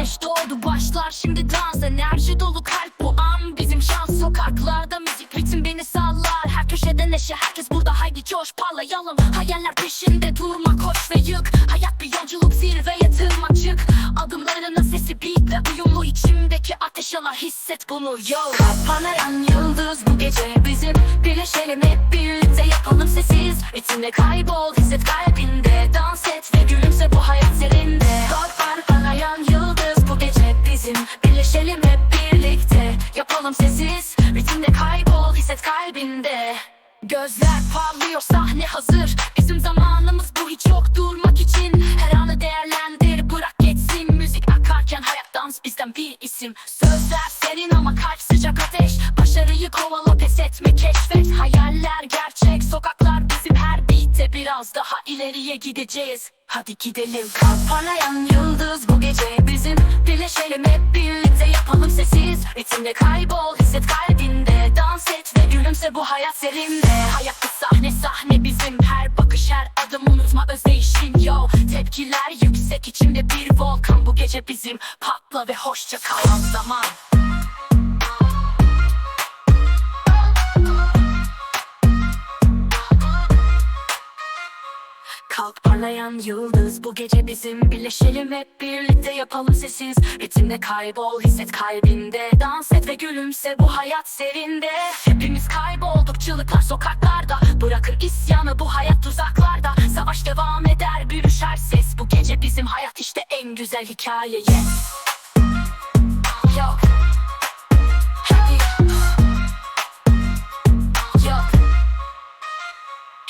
oldu başlar şimdi dans. Enerji dolu kalp bu an bizim şans. Sokaklarda müzik ritim beni sallar. Her köşede neşe herkes burada. Haydi coş parlayalım Hayaller peşinde durma koş ve yık. Hayat bir yolculuk zirveye tırmanacak Adımlarının sesi beat ve uyumlu içimdeki ateş yalar hisset bunu yo. Parlayan yıldız bu gece bizim. Birleşelim hep birlikte yapalım sessiz. Ritimle kaybol hisset kalbinde hisset kalbinde. Gözler parlıyor sahne hazır. Bizim zamanımız bu hiç yok durmak için. Her anı değerlendir bırak geçsin. Müzik akarken hayat dans bizden bir isim. Sözler senin ama kalp sıcak ateş. Başarıyı kovala pes etme keşfet. Hayaller gerçek sokaklar bizim her beatte. Biraz daha ileriye gideceğiz. Hadi gidelim. Kalp parlayan yıldız bu gece bizim Birleşelim. Hep birlikte yapalım sessiz. Ritimle kaybol hisset kalbinde. Dans et gülümse bu hayat serinde Hayat bir sahne sahne bizim her bakış her adım. Unutma özdeyişin yo. Tepkiler yüksek içimde bir volkan. Bu gece bizim patla ve hoşça kalan zaman. Kalk parlayan yıldız bu gece bizim Birleşelim hep birlikte yapalım sessiz. Ritimle kaybol hisset kalbinde. Dans et ve gülümse bu hayat serinde. Hepimiz kaybolduk çığlıklar sokaklarda Bırakır isyanı bu hayat tuzaklarda Savaş devam eder bürüşer ses. Bu gece bizim hayat işte en güzel hikaye. Yes. Yok.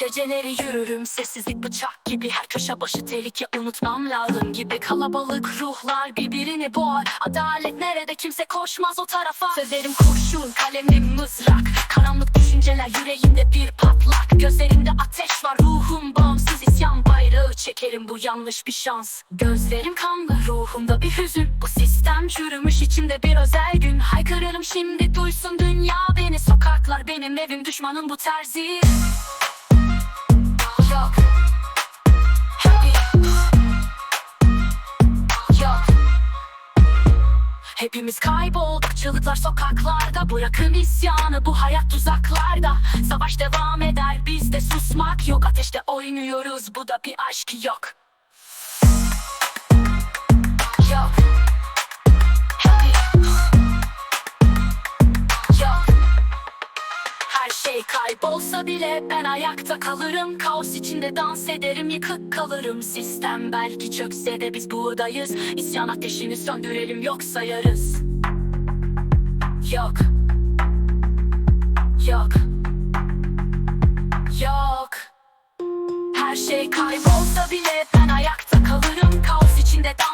Geceleri yürürüm sessizlik bıçak gibi. Her köşe başı tehlike unutmam lazım gibi. Kalabalık ruhlar birbirini boğar. Adalet nerede? Kimse koşmaz o tarafa. Sözlerim kurşun kalemim mızrak. Karanlık düşünceler yüreğimde bir patlak Gözlerimde ateş var. Ruhum bağımsız isyan bayrağı Çekerim. Bu yanlış bir şans. Gözlerim kanlı ruhumda bir hüzün. Bu sistem çürümüş içimde bir özel gün. Haykırırım şimdi duysun dünya beni. Sokaklar benim evim düşmanım bu terzi. Yok. Hepimiz kaybolduk çığlıklar sokaklarda. Bırakın isyanı bu hayat tuzaklarda Savaş devam eder. Bizde susmak yok. Ateşte oynuyoruz. Bu da bir aşk. Yok. Yok. Yok. Her şey kaybolsa bile ben ayakta kalırım. Kaos içinde dans ederim. Yıkık kalırım. Sistem belki çökse de biz buradayız. İsyan ateşini söndürelim. Yok. Sayarız Yok şey kaybolsa bile ben ayakta kalırım. Kaos içinde daha